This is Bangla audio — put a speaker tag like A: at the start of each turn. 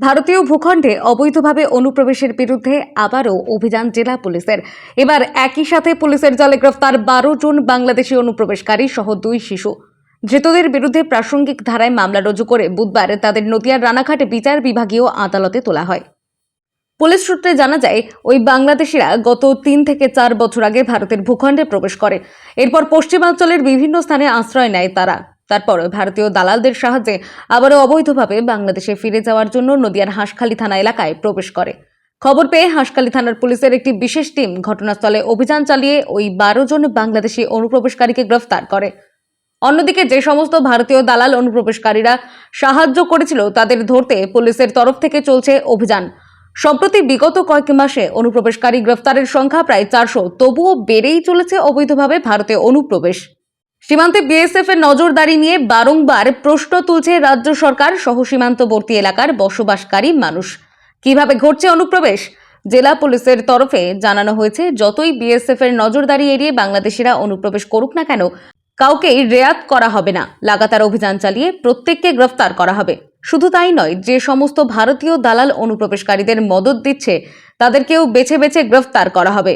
A: ভারতীয় ভূখণ্ডে অবৈধভাবে অনুপ্রবেশের বিরুদ্ধে আবারও অভিযান জেলা পুলিশের। এবার একই সাথে পুলিশের জালে গ্রেফতার বারো জন বাংলাদেশি অনুপ্রবেশকারী সহ দুই শিশু। ধৃতদের বিরুদ্ধে প্রাসঙ্গিক ধারায় মামলা রুজু করে বুধবার তাদের নদিয়ার রানাঘাট বিচার বিভাগীয় আদালতে তোলা হয়। পুলিশ সূত্রে জানা যায়, ওই বাংলাদেশিরা গত তিন থেকে চার বছর আগে ভারতের ভূখণ্ডে প্রবেশ করে। এরপর পশ্চিমাঞ্চলের বিভিন্ন স্থানে আশ্রয় নেয় তারা। তারপর ভারতীয় দালালদের সাহায্যে আবারও অবৈধভাবে বাংলাদেশে ফিরে যাওয়ার জন্য নদিয়ার হাঁসখালী থানা এলাকায় প্রবেশ করে। খবর পেয়ে হাঁসখালী থানার পুলিশের একটি বিশেষ টিম ঘটনাস্থলে অভিযান চালিয়ে ওই বারো জন বাংলাদেশি অনুপ্রবেশকারীকে গ্রেফতার করে। অন্যদিকে যে সমস্ত ভারতীয় দালাল অনুপ্রবেশকারীরা সাহায্য করেছিল তাদের ধরতে পুলিশের তরফ থেকে চলছে অভিযান। সম্প্রতি বিগত কয়েক মাসে অনুপ্রবেশকারী গ্রেফতারের সংখ্যা প্রায় চারশো, তবুও বেড়েই চলেছে অবৈধভাবে ভারতে অনুপ্রবেশ। সীমান্তে বিএসএফ এর নজরদারি নিয়ে বারংবার প্রশ্ন তুলছে রাজ্য সরকার সহ সীমান্তবর্তী এলাকার বসবাসকারী মানুষ। কীভাবে ঘটছে অনুপ্রবেশ? জেলা পুলিশের তরফে জানানো হয়েছে, যতই বিএসএফ এর নজরদারি এড়িয়ে বাংলাদেশিরা অনুপ্রবেশ করুক না কেন কাউকেই রেয়াত করা হবে না। লাগাতার অভিযান চালিয়ে প্রত্যেককে গ্রেফতার করা হবে। শুধু তাই নয়, যে সমস্ত ভারতীয় দালাল অনুপ্রবেশকারীদের মদত দিচ্ছে, তাদেরকেও বেছে বেছে গ্রেফতার করা হবে।